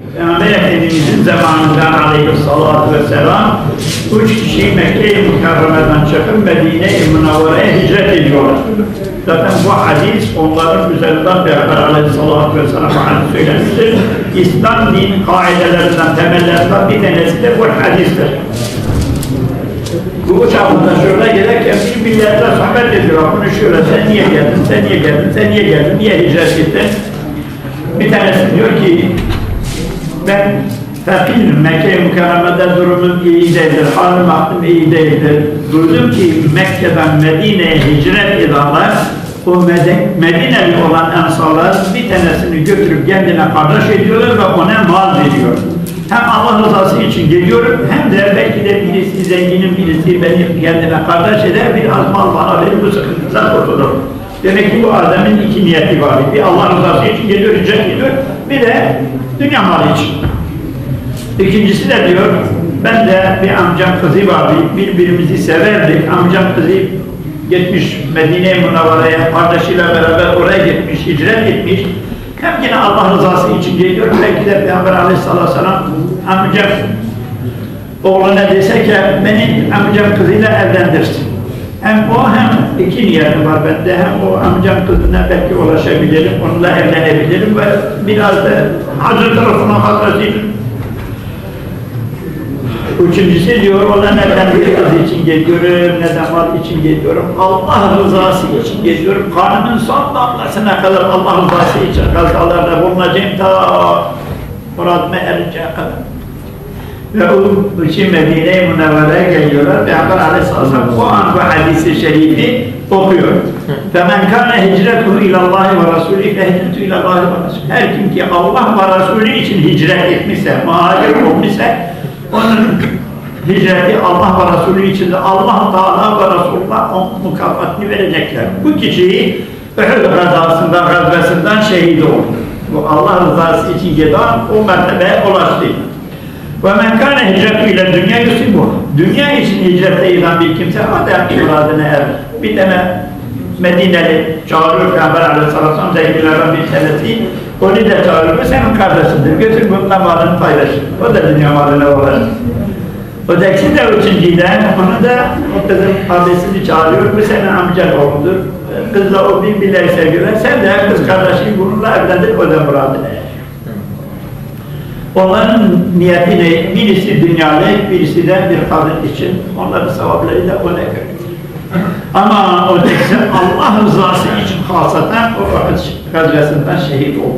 Peygamber Efendimizin zamanından aleyhissalatu vesselam üç kişi Mekke-i Mükerreme'den çıkıp Medine-i Münavvere'ye hicret ediyorlar. Zaten bu hadis onların üzerinden Peygamber aleyhissalatu vesselam hadis söylemiştir. İslam din kaidelerinden, temellerinden bir tanesi de bu hadistir. Bu uçağında şurada gelirken birbirlerine sohbet ediyorlar, konuşuyorlar. Sen niye geldin, sen niye geldin, sen niye geldin, niye hicret ettin? Bir tanesi diyor ki, ben fakirim, Mekke-i Mükerreme'de durumum iyi değildir, halim aklım iyi değildir. Duydum ki Mekke'den Medine'ye hicret edenler, o Medi- Medine'li olan ensarlar bir tanesini götürüp kendine kardeş ediyorlar ve ona mal veriyor. Hem Allah rızası için geliyorum hem de belki de birisi zenginin birisi beni kendine kardeş eder biraz mal bana verir bu sıkıntıdan kurtulur. Demek ki bu adamın iki niyeti var. Bir Allah rızası için geliyor, rica ediyor. Bir de dünya malı için. İkincisi de diyor, ben de bir amcam kızı vardı, birbirimizi severdik. Amcam kızı gitmiş Medine-i Münavvara'ya, kardeşiyle beraber oraya gitmiş, hicret etmiş. Hem yine Allah rızası için geliyor, belki de Peygamber aleyhissalatü vesselam amcam oğluna dese ki beni amcam kızıyla evlendirsin. Hem o hem iki niyetim var bende. Hem o amcam kızına belki ulaşabilirim, onunla evlenebilirim ve biraz da hazır tarafına hazırlayayım. Üçüncüsü diyor, ona neden bir kız için geliyorum, neden mal için geliyorum, Allah rızası için geliyorum, kanımın son damlasına kadar Allah rızası için kazalarda bulunacağım ta muradıma kadar Ve o için Medine-i Münevvere'ye geliyorlar ve Hakkar Aleyhisselam bu an bu hadisi şerifi okuyor. فَمَنْ كَانَ هِجْرَتُهُ اِلَى اللّٰهِ وَرَسُولِهِ فَهِجْرَتُهُ اِلَى اللّٰهِ وَرَسُولِهِ Her kim ki Allah ve Resulü için hicret etmişse, muhacir olmuşsa, onun hicreti Allah ve Resulü için de Allah Teala ve Resulullah onun mükafatını verecekler. Bu kişiyi Uhud gazasından, gazvesinden şehit oldu. Bu Allah rızası için giden o mertebeye ulaştı. Ve men kâne hicretu ile dünya yusibu. Dünya için hicrette ilan bir kimse adem muradına erer. Bir tane Medineli çağırıyor Peygamber aleyhissalatü vesselam Zeyd bin Arabi senesi. Onu da çağırıyor. Bu senin kardeşindir. Götür bununla malını paylaş. O da dünya malına uğrar. Öteki de üçüncüde onu da o kızın abisini çağırıyor. Bu senin amcan oğludur. Kızla o birbirleri seviyorlar. Sen de kız kardeşini bununla evlendir. O da muradına erer. Onların niyeti ne? Birisi dünyalık, birisi de bir kadın için. Onların sevapları da ona göre. Ama o tekse Allah rızası için hasaten o vakit gazvesinden şehit olmak.